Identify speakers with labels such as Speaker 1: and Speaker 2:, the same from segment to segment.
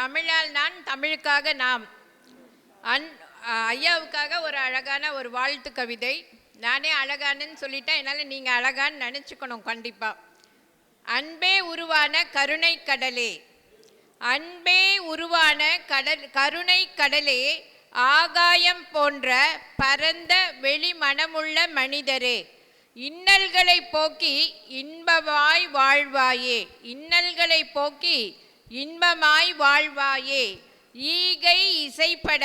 Speaker 1: தமிழால் நான் தமிழுக்காக நாம். அன் ஐயாவுக்காக ஒரு அழகான ஒரு வாழ்த்து கவிதை. நானே அழகானன்னு சொல்லிட்டேன் என்னால் நீங்கள் அழகான்னு நினச்சிக்கணும் கண்டிப்பாக அன்பே உருவான கருணை கடலே. அன்பே உருவான கடல் கருணை கடலே ஆகாயம் போன்ற பரந்த வெளி மனமுள்ள மனிதரே. இன்னல்களை போக்கி இன்பவாய் வாழ்வாயே. இன்னல்களை போக்கி இன்பமாய் வாழ்வாயே. ஈகை இசைப்பட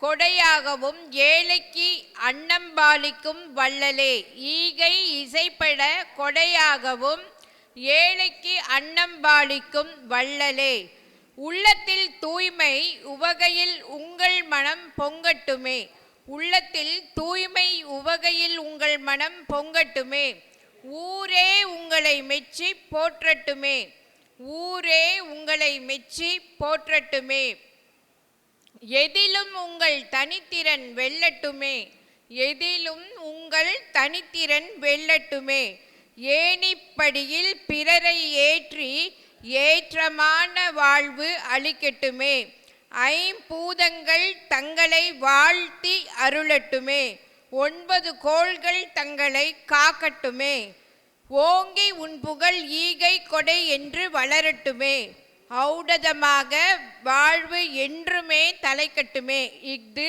Speaker 1: கொடையாகவும் ஏழைக்கு அன்னம்பாலிக்கும் வள்ளலே. ஈகை இசைப்பட கொடையாகவும் ஏழைக்கு அன்னம்பாலிக்கும் வள்ளலே. உள்ளத்தில் தூய்மை உவகையில் உங்கள் மனம் பொங்கட்டுமே. உள்ளத்தில் தூய்மை உவகையில் உங்கள் மனம் பொங்கட்டுமே. ஊரே உங்களை மெச்சி போற்றட்டுமே. ஊரே உங்களை மெச்சி போற்றட்டுமே. எதிலும் உங்கள் தனித்திறன் வெல்லட்டுமே. எதிலும் உங்கள் தனித்திறன் வெல்லட்டுமே. ஏனிப்படியில் பிறரை ஏற்றி ஏற்றமான வாழ்வு அளிக்கட்டுமே. ஐம்பூதங்கள் தங்களை வாழ்த்தி அருளட்டுமே. ஒன்பது கோள்கள் தங்களை காக்கட்டுமே. ஓங்கி உன் புகழ் ஈகை கொடை என்று வளரட்டுமே. ஔடதமாக வாழ்வு என்றுமே தலைக்கட்டுமே. இஃது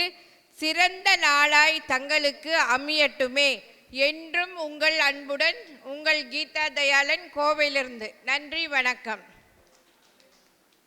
Speaker 1: சிறந்த நாளாய் தங்களுக்கு அமையட்டுமே. என்றும் உங்கள் அன்புடன் உங்கள் கீதா தயாளன் கோவையிலிருந்து நன்றி வணக்கம்.